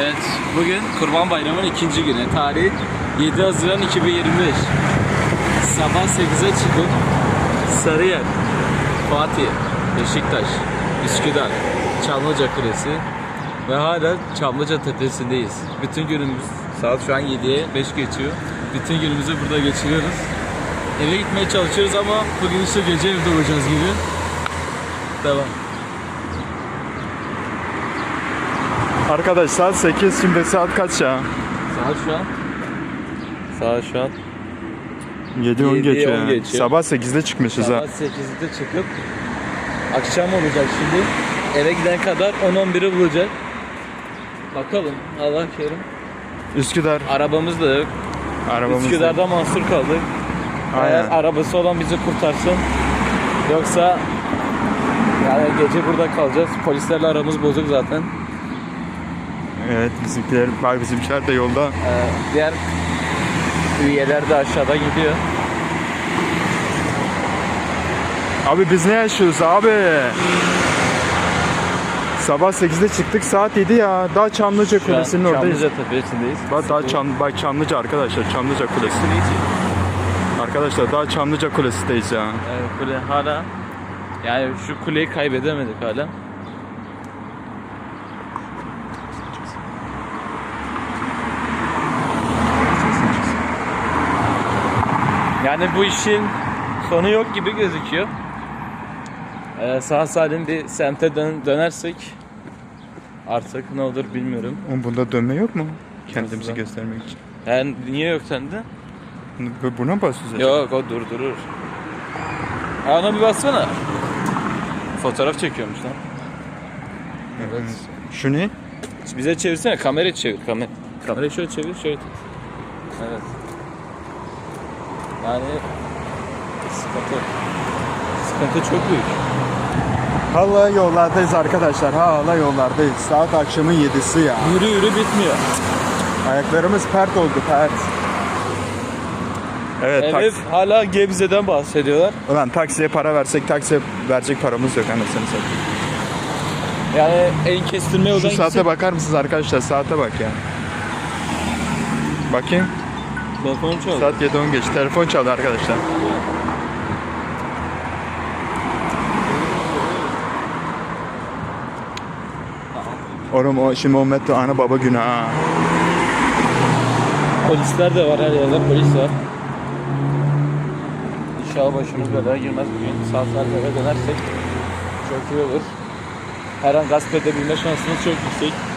Evet, bugün Kurban Bayramı'nın ikinci günü. Tarih 7 Haziran 2025. Sabah 8'e çıkıp Sarıyer, Fatih, Beşiktaş, Üsküdar, Çamlıca Kulesi ve hala Çamlıca Tepesi'ndeyiz. Bütün günümüz saat şu an 7'ye 5 geçiyor. Bütün günümüzü burada geçiriyoruz. Eve gitmeye çalışıyoruz ama bugün işte gece evde olacağız gibi. Devam. Arkadaşlar 8 şimdi saat kaç ya? Saat şu an Saat şu an 7 10 Yedi, geçiyor. geçiyor. Sabah 8'de çıkmışız ha. Saat 8'de çıkıp akşam olacak şimdi. Eve giden kadar 10-11'i bulacak. Bakalım Allah kerim. Üsküdar Arabamız da yok. arabamız. Üsküdar'da mahsur kaldık. Eğer Aynen. arabası olan bizi kurtarsın. Yoksa yani gece burada kalacağız. Polislerle aramız bozuk zaten. Evet bizimkiler var bizimkiler de yolda. Ee, diğer üyeler de aşağıda gidiyor. Abi biz ne yaşıyoruz abi? Sabah 8'de çıktık saat 7 ya. Daha Çamlıca Şu an Kulesi'nin oradayız. Çamlıca Tepesi'ndeyiz. Bak daha Çam, bak Çamlıca arkadaşlar Çamlıca Kulesi. Arkadaşlar daha Çamlıca Kulesi'deyiz ya. Evet, kule hala yani şu kuleyi kaybedemedik hala. Yani bu işin sonu yok gibi gözüküyor. Ee, sağ salim bir semte dön- dönersek artık ne olur bilmiyorum. Oğlum bunda dönme yok mu? Kendimizi Nasıl? göstermek için. Yani niye yok sende? Bu- Buna acaba? Yok o durdurur. Ha, Ona bir bassana. Fotoğraf çekiyormuş lan. Evet. Şu ne? Bize çevirsene kamerayı çevir kamera. Kamerayı şöyle çevir şöyle tut. Evet. Yani sıkıntı. Sıkıntı çok büyük. Hala yollardayız arkadaşlar. Hala yollardayız. Saat akşamın 7'si ya. Yürü yürü bitmiyor. Ayaklarımız pert oldu pert. Evet, Evet taks- hala Gebze'den bahsediyorlar. Ulan taksiye para versek taksiye verecek paramız yok anasını satayım. Yani en kestirme yoldan Şu saate gitsek- bakar mısınız arkadaşlar? Saate bak ya. Bakayım. Telefonu çal. Saat 7.10 geç. Telefon çaldı arkadaşlar. Oğlum o şimdi o metro ana baba günü ha. Polisler de var her yerde polis var. İnşallah başımız belaya girmez bugün. Salim eve dönersek çok iyi olur. Her an gasp edebilme şansımız çok yüksek.